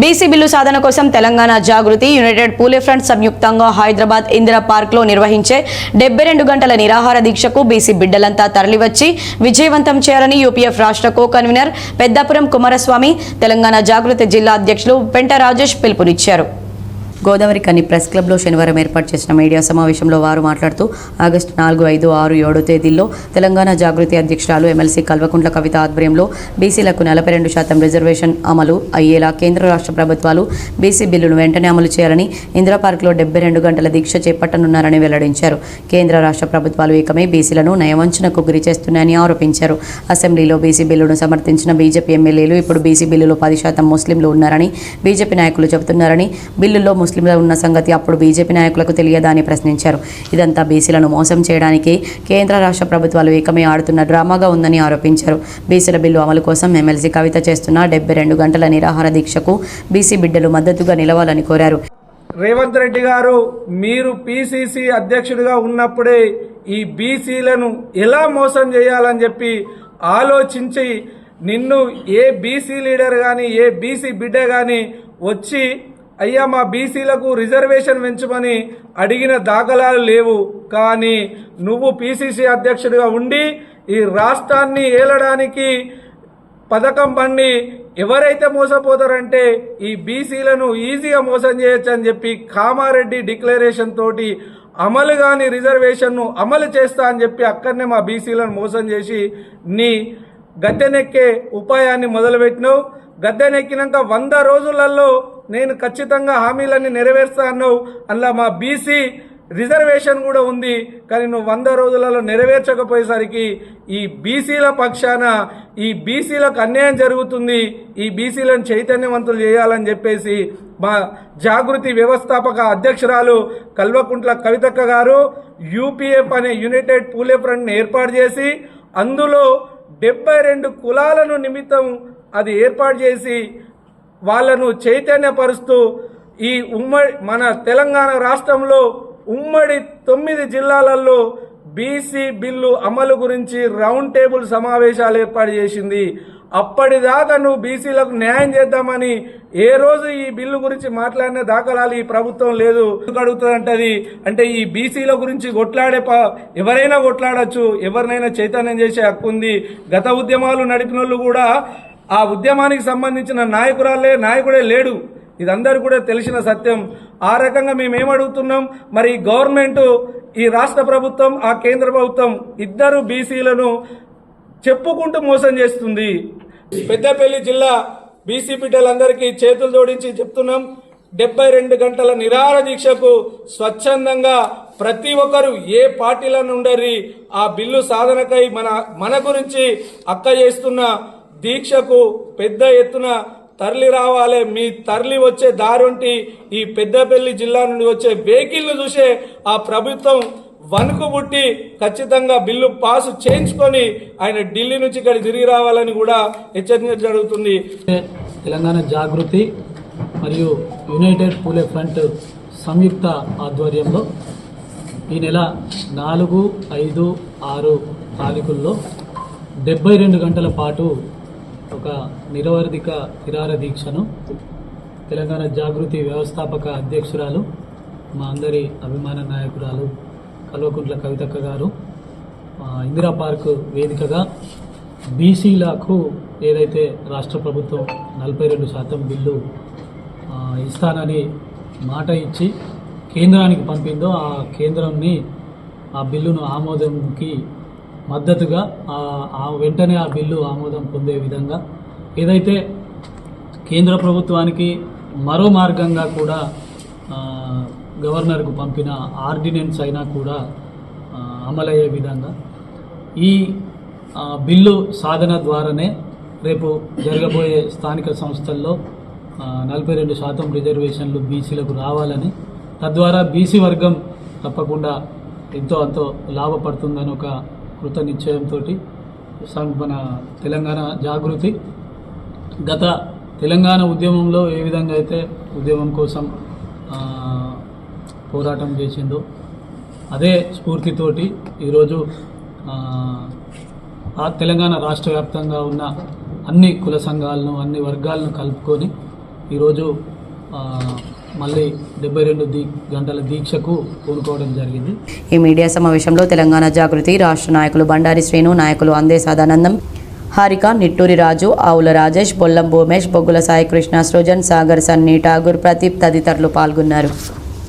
BC bill సాధన కోసం Telangana Jagruthi united Phule front సంయుక్తంగా హైదరాబాద్ ఇందిరా పార్క్లో నిర్వహించే డెబ్బై రెండు గంటల నిరాహార దీక్షకు బీసీ బిడ్డలంతా తరలివచ్చి విజయవంతం చేయాలని యూపీఎఫ్ రాష్ట్ర కో కన్వీనర్ పెద్దాపురం కుమారస్వామి తెలంగాణ జాగృతి జిల్లా అధ్యక్షులు పెంట రాజేష్ పిలుపునిచ్చారు. గోదావరి కని ప్రెస్ క్లబ్లో శనివారం ఏర్పాటు చేసిన మీడియా సమావేశంలో వారు మాట్లాడుతూ ఆగస్టు నాలుగు ఐదు ఆరు ఏడు తేదీల్లో తెలంగాణ జాగృతి అధ్యక్షురాలు ఎమ్మెల్సీ కల్వకుంట్ల కవిత ఆధ్వర్యంలో బీసీలకు నలభై రెండు శాతం రిజర్వేషన్ అమలు అయ్యేలా కేంద్ర రాష్ట్ర ప్రభుత్వాలు బీసీ బిల్లును వెంటనే అమలు చేయాలని ఇందిరా పార్క్లో డెబ్బై రెండు గంటల దీక్ష చేపట్టనున్నారని వెల్లడించారు. కేంద్ర రాష్ట్ర ప్రభుత్వాలు ఏకమై బీసీలను నయవంచనకు గురి చేస్తున్నాయని ఆరోపించారు. అసెంబ్లీలో బీసీ బిల్లును సమర్థించిన బీజేపీ ఎమ్మెల్యేలు ఇప్పుడు బీసీ బిల్లులో పది శాతం ముస్లింలు ఉన్నారని బీజేపీ నాయకులు చెబుతున్నారని బిల్లుల్లో ముస్లింలు ఉన్న సంగతి అప్పుడు బీజేపీ నాయకులకు తెలియదా అని ప్రశ్నించారు. ఇదంతా బీసీలను మోసం చేయడానికి కేంద్ర రాష్ట్ర ప్రభుత్వాలు ఏకమై ఆడుతున్న డ్రామాగా ఉందని ఆరోపించారు. బీసీల బిల్లు అమలు కోసం ఎమ్మెల్సీ కవిత చేస్తున్న డెబ్బై రెండు గంటల నిరాహార దీక్షకు బీసీ బిడ్డలు మద్దతుగా నిలవాలని కోరారు. రేవంత్ రెడ్డి గారు మీరు పిసిసి అధ్యక్షుడిగా ఉన్నప్పుడే ఈ బీసీలను ఎలా మోసం చేయాలని చెప్పి ఆలోచించి నిన్ను ఏ బీసీ లీడర్ కానీ ఏ బీసీ బిడ్డ కానీ వచ్చి అయ్యా మా బీసీలకు రిజర్వేషన్ పెంచమని అడిగిన దాఖలాలు లేవు. కానీ నువ్వు పిసిసి అధ్యక్షుడిగా ఉండి ఈ రాష్ట్రాన్ని ఏలడానికి పథకం పండి ఎవరైతే మోసపోతారంటే ఈ బీసీలను ఈజీగా మోసం చేయొచ్చు అని చెప్పి కామారెడ్డి డిక్లరేషన్ తోటి అమలు కాని రిజర్వేషన్ను అమలు చేస్తా అని చెప్పి అక్కడనే మా బీసీలను మోసం చేసి నీ గద్దెనెక్కే ఉపాయాన్ని మొదలుపెట్టినావు. గద్దెనెక్కినాక వంద రోజులలో నేను ఖచ్చితంగా హామీలన్నీ నెరవేరుస్తా అన్నావు అందులో మా బీసీ రిజర్వేషన్ కూడా ఉంది. కానీ నువ్వు వంద రోజులలో నెరవేర్చకపోయేసరికి ఈ బీసీల పక్షాన ఈ బీసీలకు అన్యాయం జరుగుతుంది. ఈ బీసీలను చైతన్యవంతులు చేయాలని చెప్పేసి మా జాగృతి వ్యవస్థాపక అధ్యక్షురాలు కల్వకుంట్ల కవితక్క గారు యూపీఎఫ్ అనే యునైటెడ్ పూలే ఫ్రంట్ని ఏర్పాటు చేసి అందులో డెబ్బై రెండు కులాలను నిమిత్తం అది ఏర్పాటు చేసి వాళ్ళను చైతన్యపరుస్తూ ఈ ఉమ్మడి మన తెలంగాణ రాష్ట్రంలో ఉమ్మడి తొమ్మిది జిల్లాలలో బీసీ బిల్లు అమలు గురించి రౌండ్ టేబుల్ సమావేశాలు ఏర్పాటు చేసింది. అప్పటిదాకా నువ్వు బీసీలకు న్యాయం చేద్దామని ఏ రోజు ఈ బిల్లు గురించి మాట్లాడిన దాఖలాలు ఈ ప్రభుత్వం లేదు. అడుగుతుందంటది? అంటే ఈ బీసీల గురించి కొట్లాడే ప ఎవరైనా కొట్లాడచ్చు ఎవరినైనా చైతన్యం చేసే హక్కు ఉంది. గత ఉద్యమాలు నడిపిన వాళ్ళు కూడా ఆ ఉద్యమానికి సంబంధించిన నాయకురాలే నాయకుడే లేడు. ఇదందరూ కూడా తెలిసిన సత్యం. ఆ రకంగా మేము అడుగుతున్నాం మరి గవర్నమెంట్ ఈ రాష్ట్ర ప్రభుత్వం ఆ కేంద్ర ప్రభుత్వం ఇద్దరు బీసీలను చెప్పుకుంటూ మోసం చేస్తుంది. పెద్దపల్లి జిల్లా బీసీ బిడ్డలందరికీ చేతులు జోడించి చెప్తున్నాం. డెబ్బై రెండు గంటల నిరాహార దీక్షకు స్వచ్ఛందంగా ప్రతి ఒక్కరు ఏ పార్టీలను ఉండరి ఆ బిల్లు సాధనకై మన మన గురించి అక్క చేస్తున్న దీక్షకు పెద్ద ఎత్తున తరలి రావాలి. మీ తరలి వచ్చే దారుంటి ఈ పెద్దపల్లి జిల్లా నుండి వచ్చే వెహికల్ను చూసే ఆ ప్రభుత్వం వణుకు పుట్టి ఖచ్చితంగా బిల్లు పాసు చేయించుకొని ఆయన ఢిల్లీ నుంచి ఇక్కడ తిరిగి రావాలని కూడా హెచ్చరించడం జరుగుతుంది. తెలంగాణ జాగృతి మరియు యునైటెడ్ పూలే ఫ్రంట్ సంయుక్త ఆధ్వర్యంలో ఈ నెల నాలుగు ఐదు ఆరు తారీఖుల్లో డెబ్బై రెండు గంటల పాటు ఒక నిరవధిక నిరార దీక్షను తెలంగాణ జాగృతి వ్యవస్థాపక అధ్యక్షురాలు మా అందరి అభిమాన నాయకురాలు కల్వకుంట్ల కవితక్క గారు ఇందిరా పార్క్ వేదికగా బీసీలకు ఏదైతే రాష్ట్ర ప్రభుత్వం నలభై రెండు శాతం బిల్లు ఇస్తానని మాట ఇచ్చి కేంద్రానికి పంపిందో ఆ కేంద్రంని ఆ బిల్లును ఆమోదంకి మద్దతుగా ఆ వెంటనే ఆ బిల్లు ఆమోదం పొందే విధంగా ఏదైతే కేంద్ర ప్రభుత్వానికి మరో మార్గంగా కూడా గవర్నర్కు పంపిన ఆర్డినెన్స్ అయినా కూడా అమలయ్యే విధంగా ఈ బిల్లు సాధన ద్వారానే రేపు జరగబోయే స్థానిక సంస్థల్లో నలభై రెండు శాతం రిజర్వేషన్లు బీసీలకు రావాలని తద్వారా బీసీ వర్గం తప్పకుండా ఎంతో అంతో లాభపడుతుందని ఒక కృత నిశ్చయంతో మన తెలంగాణ జాగృతి. గత తెలంగాణ ఉద్యమంలో ఏ విధంగా అయితే ఉద్యమం కోసం పోరాటం చేసిందో అదే స్ఫూర్తితోటి ఈరోజు తెలంగాణ రాష్ట్ర వ్యాప్తంగా ఉన్న అన్ని కుల సంఘాలను అన్ని వర్గాలను కలుపుకొని ఈరోజు మళ్ళీ డెబ్బై రెండు దీ గంటల దీక్షకు పూనుకోవడం జరిగింది. ఈ మీడియా సమావేశంలో తెలంగాణ జాగృతి రాష్ట్ర నాయకులు బండారి శ్రీను నాయకులు అందే సదానందం హారిక నిట్టూరి రాజు ఆవుల రాజేష్ బొల్లం భూమేష్ బొగ్గుల సాయి కృష్ణ సృజన్ సాగర్ సన్నీ ఠాగూర్ ప్రదీప్ తదితరులు పాల్గొన్నారు.